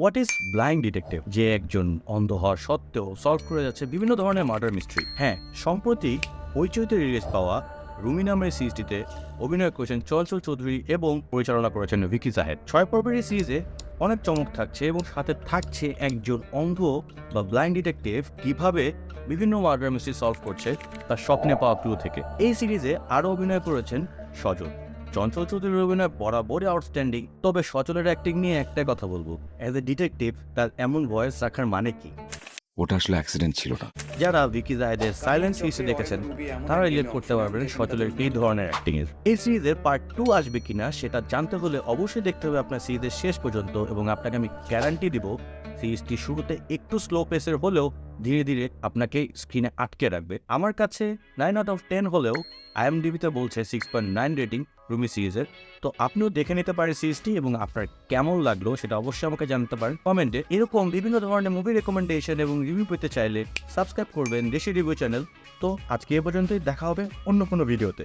What is blind detective যে একজন অন্ধ হওয়ার সত্ত্বেও সলভ করে যাচ্ছে বিভিন্ন ধরনের মার্ডার মিস্ট্রি হ্যাঁ সম্প্রতি হইচইতে রিলিজ পাওয়া রুমি নামের সিরিজটিতে অভিনয় করেছেন চঞ্চল চৌধুরী এবং পরিচালনা করেছেন ভিকি জাহেদ। ছয় পর্বের এই সিরিজে অনেক চমক থাকছে এবং সাথে থাকছে একজন অন্ধ বা ব্লাইন্ড ডিটেকটিভ কীভাবে বিভিন্ন মার্ডার মিস্ট্রি সলভ করছে তার স্বপ্নে পাওয়া ক্লু থেকে। এই সিরিজে আরও অভিনয় করেছেন সজল। চঞ্চল চৌধুরীর অভিনয় বরাবরই আউটস্ট্যান্ডিং তবে সচলের অ্যাক্টিং নিয়ে একটাই কথা বলব। অ্যাজ এ ডিটেকটিভ তার এমন ভয়েস রাখার মানে কি? ওটা আসলে অ্যাক্সিডেন্ট ছিল না। যারা ভিকি জাহেদের সাইলেন্স সিরিজে দেখেছেন তারা রিলেট করতে পারবেন সচলের এই ধরনের অ্যাক্টিং এর। এই সিরিজের পার্ট টু আসবে কিনা সেটা জানতে হলে অবশ্যই দেখতে হবে আপনার সিরিজের শেষ পর্যন্ত এবং আপনাকে আমি গ্যারান্টি দিব সিরিজটি শুরুতে একটু স্লো পেসের হলেও ধীরে ধীরে আপনাকে স্ক্রিনে আটকে রাখবে। আমার কাছে নাইন আউট অফ টেন হলেও আইএমডিবিতে বলছে six point nine rating Rumi সিরিজের তো আপনিও দেখে নিতে পারেন সিরিজটি এবং আপনার কেমন লাগল সেটা অবশ্যই আমাকে জানতে পারেন কমেন্টে এরকম বিভিন্ন ধরনের মুভি রেকমেন্ডেশন এবং রিভিউ পেতে চাইলে সাবস্ক্রাইব করবেন দেশি রিভিউ চ্যানেল তো আজকে এ পর্যন্তই, দেখা হবে অন্য কোনো ভিডিওতে